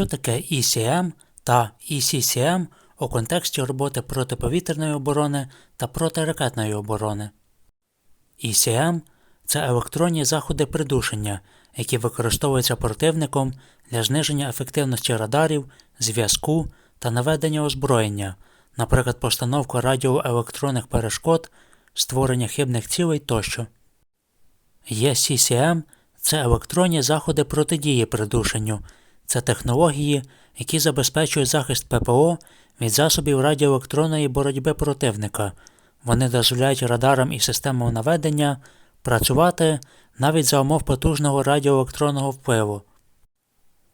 Що таке ECM та ECCM у контексті роботи протиповітряної оборони та протиракетної оборони? ECM – це електронні заходи придушення, які використовуються противником для зниження ефективності радарів, зв'язку та наведення озброєння, наприклад, постановка радіоелектронних перешкод, створення хибних цілей тощо. ECCM – це електронні заходи протидії придушенню, це технології, які забезпечують захист ППО від засобів радіоелектронної боротьби противника. Вони дозволяють радарам і системам наведення працювати навіть за умов потужного радіоелектронного впливу.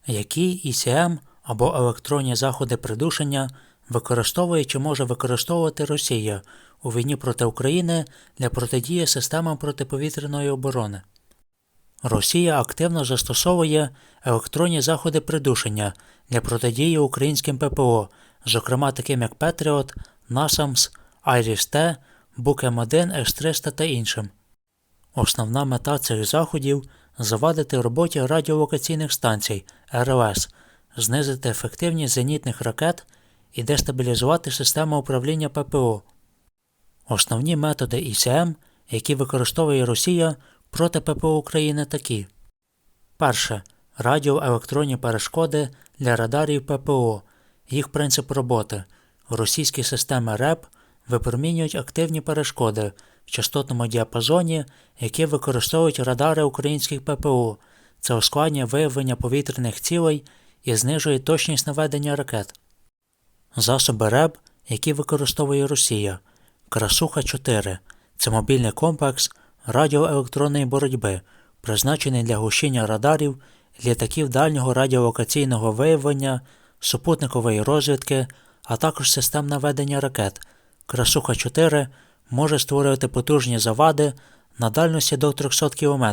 Які ІСМ або електронні заходи придушення використовує чи може використовувати Росія у війні проти України для протидії системам протиповітряної оборони? Росія активно застосовує електронні заходи придушення для протидії українським ППО, зокрема таким як Петріот, Насамс, Айріс-Т, Бук-М1, С-300 та іншим. Основна мета цих заходів завадити роботі радіолокаційних станцій РЛС, знизити ефективність зенітних ракет і дестабілізувати систему управління ППО. Основні методи ІСМ, які використовує Росія проти ППО України, такі: перше радіоелектронні перешкоди для радарів ППО, їх принцип роботи. Російські системи РЕП випромінюють активні перешкоди в частотному діапазоні, які використовують радари українських ППО. Це ускладнює виявлення повітряних цілей і знижує точність наведення ракет. Засоби РЕБ, які використовує Росія. Красуха 4 це мобільний комплекс радіоелектронної боротьби, призначений для гущення радарів, літаків дальнього радіолокаційного виявлення, супутникової розвідки, а також систем наведення ракет. Красуха 4 може створювати потужні завади на дальності до 300 км.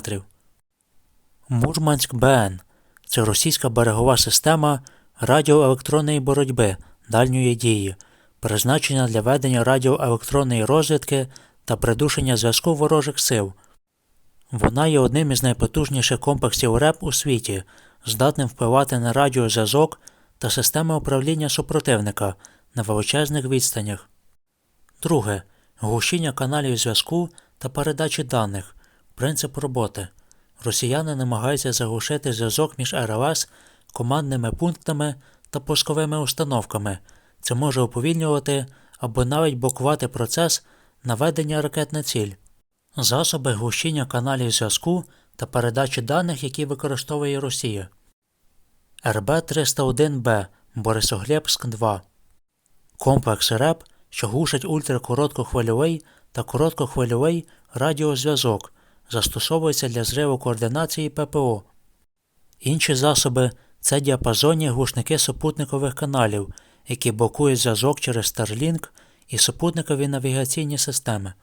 Мурманськ БН це російська берегова система радіоелектронної боротьби дальньої дії, призначена для ведення радіоелектронної розвідки та придушення зв'язку ворожих сил. Вона є одним із найпотужніших комплексів РЕП у світі, здатним впливати на радіозв'язок та системи управління супротивника на величезних відстанях. Друге глушіння каналів зв'язку та передачі даних, принцип роботи. Росіяни намагаються заглушити зв'язок між РЛС, командними пунктами та пусковими установками. Це може уповільнювати або навіть блокувати процес наведення ракет на ціль. Засоби глушіння каналів зв'язку та передачі даних, які використовує Росія. РБ-301Б Борисоглебськ 2 Комплекс РЕП, що глушить ультракороткохвильовий та короткохвильовий радіозв'язок, застосовується для зриву координації ППО. Інші засоби це діапазонні глушники супутникових каналів, які блокують зв'язок через Starlink і супутникові навігаційні системи.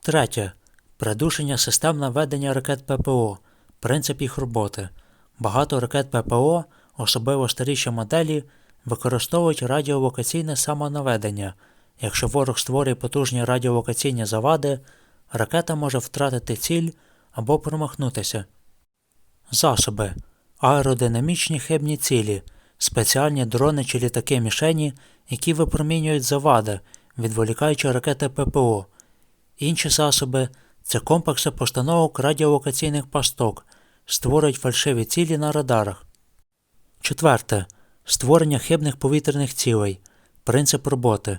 Третє. Придушення систем наведення ракет ППО, принцип їх роботи. Багато ракет ППО, особливо старіші моделі, використовують радіолокаційне самонаведення. Якщо ворог створює потужні радіолокаційні завади, ракета може втратити ціль або промахнутися. Засоби аеродинамічні хибні цілі, спеціальні дрони чи літаки мішені, які випромінюють завади, відволікаючи ракети ППО. Інші засоби це комплекси постановок радіолокаційних пасток, створюють фальшиві цілі на радарах. Четверте. Створення хибних повітряних цілей. Принцип роботи.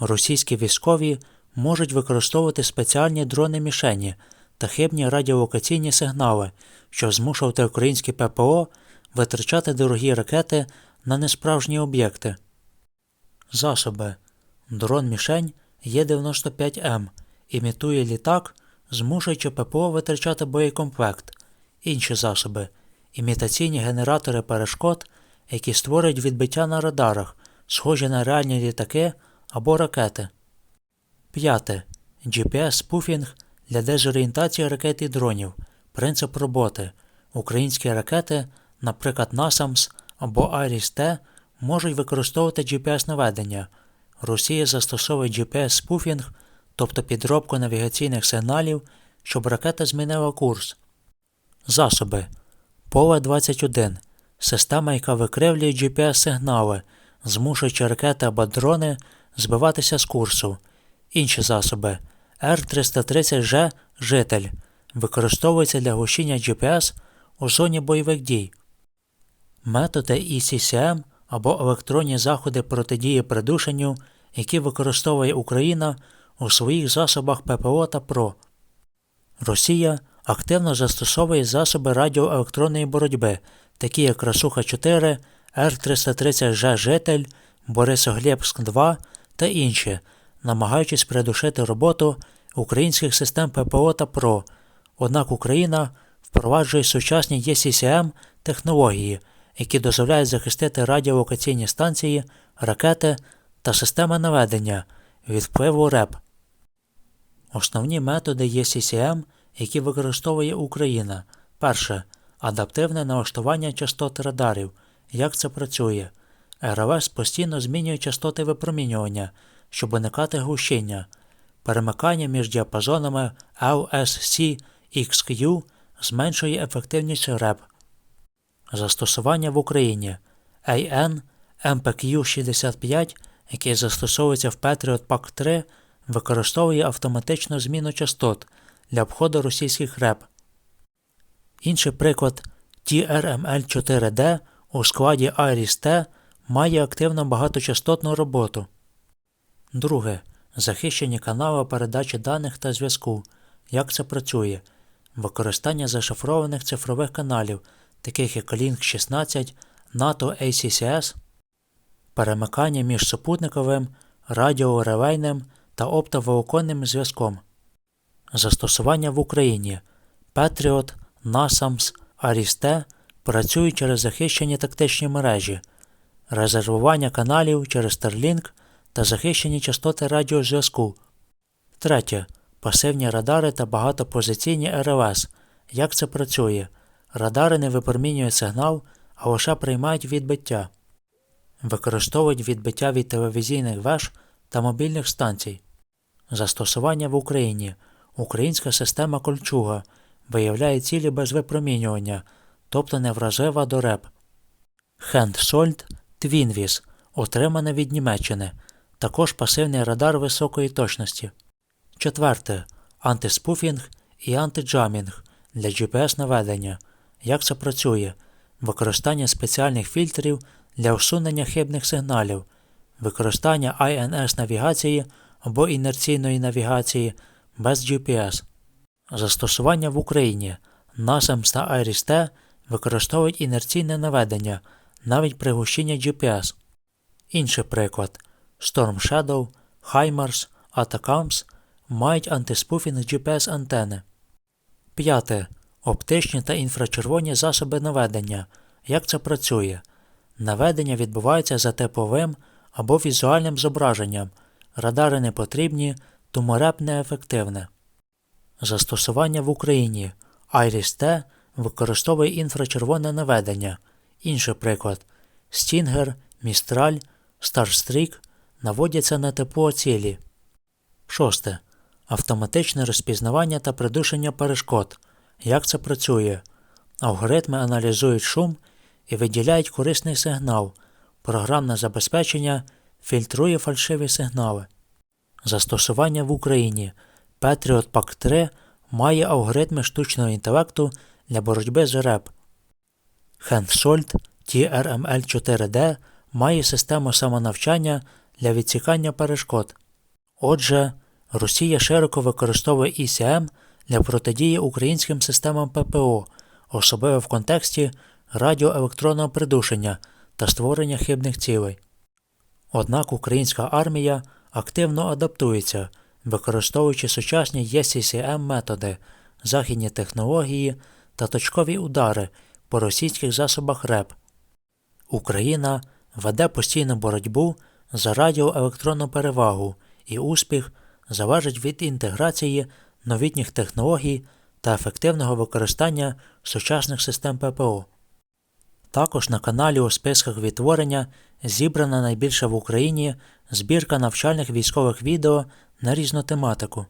Російські військові можуть використовувати спеціальні дрони мішені та хибні радіолокаційні сигнали, щоб змушувати українські ППО витрачати дорогі ракети на несправжні об'єкти. Засоби Дрон мішень Є95М імітує літак, змушуючи ППО витрачати боєкомплект, інші засоби, імітаційні генератори перешкод, які створюють відбиття на радарах, схожі на реальні літаки або ракети. П'яте. GPS-спуфінг для дезорієнтації ракет і дронів. Принцип роботи. Українські ракети, наприклад, NASAMS або IRIS-T, можуть використовувати GPS-наведення. Росія застосовує GPS-спуфінг, тобто підробку навігаційних сигналів, щоб ракета змінила курс. Засоби Поле 21 система, яка викривлює GPS-сигнали, змушуючи ракети або дрони збиватися з курсу. Інші засоби Р-330Ж Житель використовується для глушіння GPS у зоні бойових дій. Методи ECCM або електронні заходи протидії придушенню, які використовує Україна у своїх засобах ППО та ПРО. Росія активно застосовує засоби радіоелектронної боротьби, такі як Красуха 4, Р-330Ж Житель, Борисоглєбськ 2 та інші, намагаючись придушити роботу українських систем ППО та ПРО. Однак Україна впроваджує сучасні ЄСІСМ технології, які дозволяють захистити радіолокаційні станції, ракети та системи наведення від впливу РЕП. Основні методи ЄСІСМ, які використовує Україна. Перше адаптивне налаштування частот радарів. Як це працює? РЛС постійно змінює частоти випромінювання, щоб уникати глушіння. Перемикання між діапазонами LSC XQ зменшує ефективність РЕП. Застосування в Україні AN MPQ-65, який застосовується в Patriot PAC 3, використовує автоматичну зміну частот для обходу російських РЕП. Інший приклад TRML4D у складі IRIS-T має активну багаточастотну роботу. Друге. Захищені канали передачі даних та зв'язку. Як це працює? Використання зашифрованих цифрових каналів, таких як Link 16, NATO ACCS, перемикання між супутниковим, радіорелейним та оптоволоконним зв'язком. Застосування в Україні Patriot, NASAMS, ARIS-T працюють через захищені тактичні мережі, резервування каналів через Starlink та захищені частоти радіозв'язку. Третє. Пасивні радари та багатопозиційні РЛС. Як це працює? Радари не випромінюють сигнал, а лише приймають відбиття. Використовують відбиття від телевізійних веж та мобільних станцій. Застосування в Україні. Українська система Кольчуга виявляє цілі без випромінювання, тобто невразлива до РЕП. Хендсольд Твінвіс, отримане від Німеччини, також пасивний радар високої точності. Четверте. Антиспуфінг і антиджамінг для GPS-наведення. Як це працює? Використання спеціальних фільтрів для усунення хибних сигналів, використання INS навігації або інерційної навігації без GPS. Застосування в Україні NASAMS та IRIS-T використовують інерційне наведення навіть при гущенні GPS. Інший приклад Storm Shadow, HIMARS, ATACMS мають антиспуфінг GPS антени. П'яте. Оптичні та інфрачервоні засоби наведення. Як це працює? Наведення відбувається за тепловим або візуальним зображенням. Радари не потрібні, тому РЕП неефективне. Застосування в Україні IRIS-T використовує інфрачервоне наведення. Інший приклад Stinger, Mistral, Starstreak наводяться на тепло цілі. Шосте. Автоматичне розпізнавання та придушення перешкод. Як це працює? Алгоритми аналізують шум і виділяють корисний сигнал. Програмне забезпечення фільтрує фальшиві сигнали. Застосування в Україні Patriot PAC 3 має алгоритми штучного інтелекту для боротьби з РЕП. HandSold TRML4D має систему самонавчання для відсікання перешкод. Отже, Росія широко використовує ECM для протидії українським системам ППО, особливо в контексті радіоелектронного придушення та створення хибних цілей. Однак українська армія активно адаптується, використовуючи сучасні ECCM методи, західні технології та точкові удари по російських засобах РЕП. Україна веде постійну боротьбу за радіоелектронну перевагу, і успіх залежить від інтеграції новітніх технологій та ефективного використання сучасних систем ППО. Також на каналі у списках відтворення зібрана найбільша в Україні збірка навчальних військових відео на різну тематику.